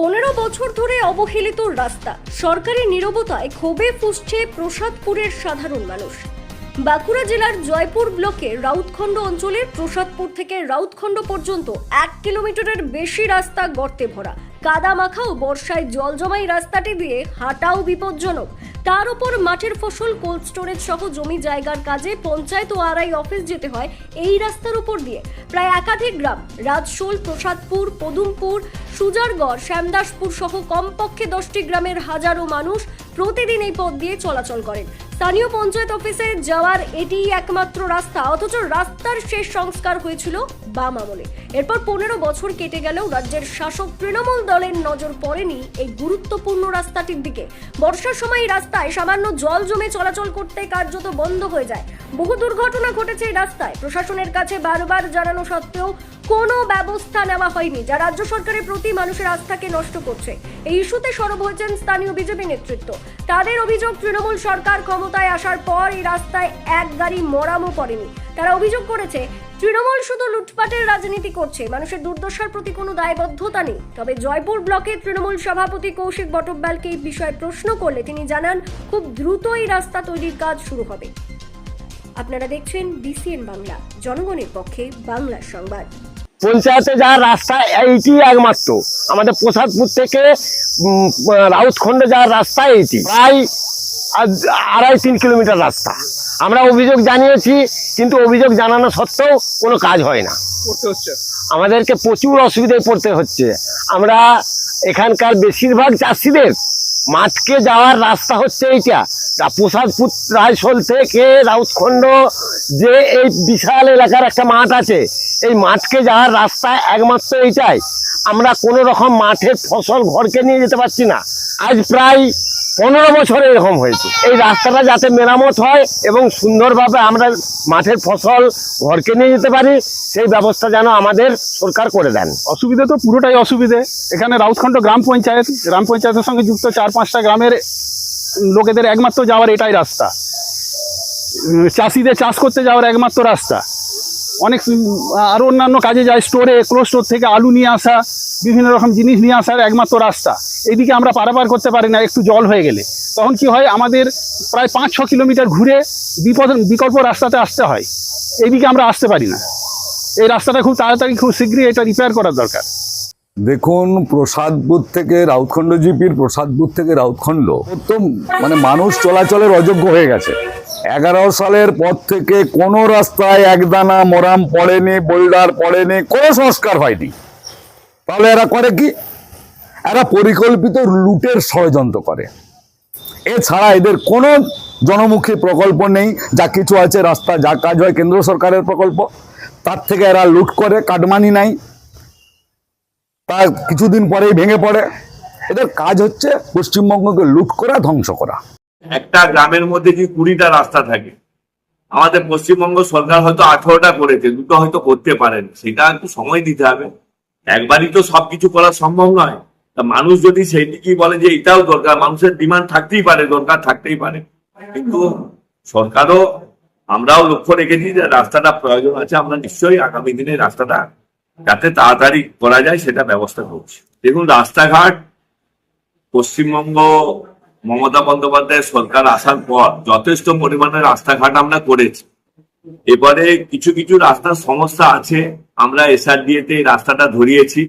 পনেরো বছর ধরে অবহেলিত রাস্তা। সরকারি নিরবতায় ক্ষোভে ফুসছে প্রসাদপুরের সাধারণ মানুষ। বাঁকুড়া জেলার জয়পুর ব্লকে রাউতখণ্ড অঞ্চলের প্রসাদপুর থেকে রাউতখণ্ড পর্যন্ত এক কিলোমিটারের বেশি রাস্তা গর্তে ভরা। কাদা মাখা ও বর্ষায় জল জমাই রাস্তাটি দিয়ে হাঁটাও বিপজ্জনক। তার উপর মাঠের ফসল, কোল্ড স্টোরেজ সহ জমি জায়গার কাজে পঞ্চায়েত ও আড়াই অফিস যেতে হয় এই রাস্তার উপর দিয়ে। প্রায় একাধিক গ্রাম, রাজশোল, প্রসাদপুর, পদুমপুর, সুজারগড়, শ্যামদাসপুর সহ কমপক্ষে দশটি গ্রামের হাজারো মানুষ প্রতিদিন এই পথ দিয়ে চলাচল করেন। স্থানীয় পঞ্চায়েত অফিসে যাওয়ার এটিই একমাত্র রাস্তা। অথচ রাস্তার শেষ সংস্কার হয়েছিল বাম আমলে। এরপর পনেরো বছর কেটে গেলেও রাজ্যের শাসক তৃণমূল দলের নজর পড়েনি এই গুরুত্বপূর্ণ রাস্তাটির দিকে। বর্ষার সময় রাস্তায় সামান্য জল জমে চলাচল করতে কার্যত বন্ধ হয়ে যায়। বহু দুর্ঘটনা ঘটেছে এই রাস্তায়। প্রশাসনের কাছে বারবার জানানো সত্ত্বেও কোনো ব্যবস্থা নেওয়া হয়নি, যা রাজ্য সরকারের প্রতি মানুষের আস্থাকে নষ্ট করছে। এই ইস্যুতে সরব হয়েছেন স্থানীয় বিজেপি নেতৃত্ব। তাদের অভিযোগ, তৃণমূল সরকার ক্ষমতায় আসার পর এই রাস্তায় এক গাড়ি মরামও পড়েনি তারা অভিযোগ করেছে, তৃণমূল শুধু লুটপাটের রাজনীতি করছে, মানুষের দুর্দশার প্রতি কোনো দায়বদ্ধতা নেই। তবে জয়পুর ব্লকের তৃণমূল সভাপতি কৌশিক বটব্যালকে এই বিষয়ে প্রশ্ন করলে তিনি জানান, খুব দ্রুত এই রাস্তা তৈরির কাজ শুরু হবে। আপনারা দেখছেন বিসিএন বাংলা, জনগণের পক্ষে বাংলা সংবাদ। পঞ্চায়েতে যা রাস্তা এইটি একমাত্র। আমাদের প্রসাদপুর থেকে রাউতখণ্ডে যাওয়ার রাস্তা এইটি। প্রায় আড়াই তিন কিলোমিটার রাস্তা। আমরা অভিযোগ জানিয়েছি কিন্তু অভিযোগ জানানো সত্ত্বেও কোনো কাজ হয় না। আমাদেরকে প্রচুর অসুবিধায় পড়তে হচ্ছে। আমরা এখানকার বেশিরভাগ চাষিদের মাঠকে যাওয়ার রাস্তা হচ্ছে এইটা। প্রসাদপুর রায়সল থেকে রাউতখণ্ড যে এই বিশাল এলাকার একটা মাঠ আছে, এই মাঠকে যাওয়ার রাস্তা একমাত্র এইটাই। আমরা কোনো রকম মাঠের ফসল ঘরকে নিয়ে যেতে পারছি না। আজ প্রায় পনেরো বছর এরকম হয়েছে। এই রাস্তাটা যাতে মেরামত হয় এবং সুন্দরভাবে আমরা মাঠের ফসল ঘরকে নিয়ে যেতে পারি, সেই ব্যবস্থা যেন আমাদের সরকার করে দেন। অসুবিধা তো পুরোটাই অসুবিধে। এখানে রাউতখণ্ড গ্রাম পঞ্চায়েত, গ্রাম পঞ্চায়েতের সঙ্গে যুক্ত চার পাঁচটা গ্রামের লোকেদের একমাত্র যাওয়ার এটাই রাস্তা। চাষিদের চাষ করতে যাওয়ার একমাত্র রাস্তা। অনেক আরও অন্যান্য কাজে যায়, স্টোরে, ক্লোজ স্টোর থেকে আলু নিয়ে আসা বিভিন্ন রকম জিনিস নিয়ে আসার একমাত্র রাস্তা। এদিকে আমরা পারাপার করতে পারি না, একটু জল হয়ে গেলে। তখন কি হয়, আমাদের প্রায় পাঁচ ছ কিলোমিটার ঘুরে বিপদ, বিকল্প রাস্তাতে আসতে হয়। এইদিকে আমরা আসতে পারি না। এই রাস্তাটা খুব তাড়াতাড়ি, খুব শীঘ্রই এটা রিপেয়ার করার দরকার। দেখুন প্রসাদপুর থেকে রাউতখণ্ড জিপির প্রসাদপুর থেকে রাউতখণ্ড তো মানে মানুষ চলাচলের অযোগ্য হয়ে গেছে। এগারো সালের পর থেকে কোনো রাস্তায় একদানা মোরাম পড়েনি, বোল্ডার পড়েনি, কোনো সংস্কার হয়নি। তাহলে এরা করে কি? এরা পরিকল্পিত লুটের ষড়যন্ত্র করে। এছাড়া এদের কোনো জনমুখী প্রকল্প নেই, যা কিছু আছে, রাস্তা, যা কাজ হয় কেন্দ্র সরকারের প্রকল্প। তার থেকে এরা লুট করে, কাটমানি নাই তার কিছুদিন পরেই ভেঙে পড়ে। এদের কাজ হচ্ছে পশ্চিমবঙ্গকে লুট করা, ধ্বংস করা। একটা গ্রামের মধ্যে কি কুড়িটা রাস্তা থাকে? আমাদের পশ্চিমবঙ্গ সরকার হয়তো আঠারোটা করেছে, দুটো হয়তো করতে পারেন। সেটা একটু সময় দিতে হবে। একবারই তো সবকিছু করা সম্ভব নয়। তা মানুষ যদি সেইদিকেই বলে যে এটাও দরকার, মানুষের ডিমান্ড থাকতেই পারে, দরকার থাকতেই পারে। কিন্তু সরকারও আমরাও লক্ষ্য রেখেছি যে রাস্তাটা প্রয়োজন আছে, আমরা নিশ্চয়ই আগামী দিনে রাস্তাটা যাতে তাড়াতাড়ি করা যায়, সেটা ব্যবস্থা করছি। দেখুন, রাস্তাঘাট, পশ্চিমবঙ্গ, মমতা বন্দ্যোপাধ্যায় সরকার আসার পর যথেষ্ট পরিমাণে রাস্তাঘাট আমরা করেছি। এবারে কিছু কিছু রাস্তার সমস্যা আছে। আমরা এসআরডিএ তে এই রাস্তাটা ধরিয়েছি।